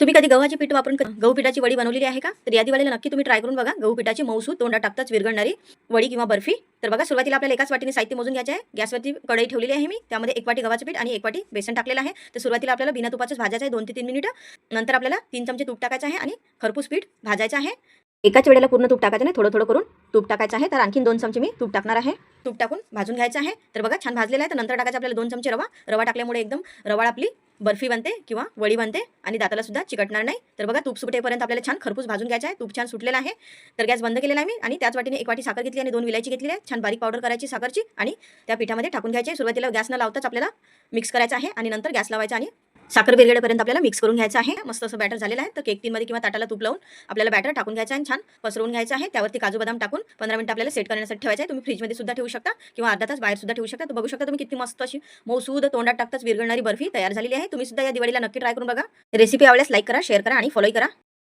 तुम्ही कधी गव्हाचे पीठ वापरून गहू पिठाची वडी बनवलेली आहे का? तर या दिवाळीला नक्की तुम्ही ट्राय करून बघा. गहू पिठाची मौसू तोंडात टाकताच विरघळणारी वडी किंवा बर्फी. तर बघा सुरुवातीला आपल्याला एकाच वाटीने साहित्य मोजून घ्यायचे आहे. गॅसवरती कढई ठेवलेली आहे मी. त्यामध्ये एक वाटी गव्हाचं पीठ आणि एक वाटी बेसन टाकलेलं आहे. तर सुरुवातीला आपल्याला बिना तुपाचंच भाजायचं आहे दोन ते तीन मिनिटं नंतर आपल्याला तीन चमचे तूप टाकायचं आहे आणि खरपूस पीठ भाजायचं आहे. एकाच वेळेला पूर्ण तूप टाकायचं नाही थोडं थोडं करून तूप टाकायचं आहे. तर आणखीन दोन चमचे मी तूप टाकणार आहे. तूप टाकून भाजून घ्यायचं आहे. तर बघा छान भाजलेलं आहे. तर नंतर टाकायचं आपल्याला दोन चमचे रवा. रवा टाकल्यामुळे एकदम रवाळ आपली बर्फी बनते किंवा वडी बनते आणि दाताला सुद्धा चिकटणार नाही. तर बघा तूप सुटेपर्यंत आपल्याला छान खरपूस भाजून घ्यायचं आहे. तूप छान सुटलेलं आहे. तर गॅस बंद केलेला आहे मी आणि त्याच वाटीने एक वाटी साखर घेतली आणि दोन विलायची घेतली आहे. छान बारीक पावडर करायची साखरची आणि त्या पिठामध्ये टाकून घ्यायची. आहे. सुरुवातीला गॅस न लावताच आपल्याला मिक्स करायचं आहे आणि नंतर गॅस लावायचा आणि साखर विरगडेपर्यंत आपल्याला मिक्स करून घ्यायचं आहे. मस्त असं बॅटर झालेलं आहे. तर केक तीनमध्ये किंवा ताटाला तूप लावून आपल्याला बॅटर टाकून घ्यायचं आहे छान पसरवून घ्यायचं आहे. त्यावरती काजू बदाम टाकून पंधरा मिनटं आपल्याला सेट करण्यासाठी ठेवायचं आहे. तुम्ही फ्रीजमध्ये सुद्धा ठेवू शकता किंवा अर्धा तास बाहेर सुद्धा ठेवू शकता. तर बघू शकता तुम्ही किती मस्त अशी मौसूद तोंडात टाकताच विरघळणारी बर्फी तयार झालेली आहे. तुम्ही सुद्धा या दिवाळीला नक्की ट्राय करून बघा. रेसिपी आवडल्यास लाईक करा शेअर करा आणि फॉलो करा.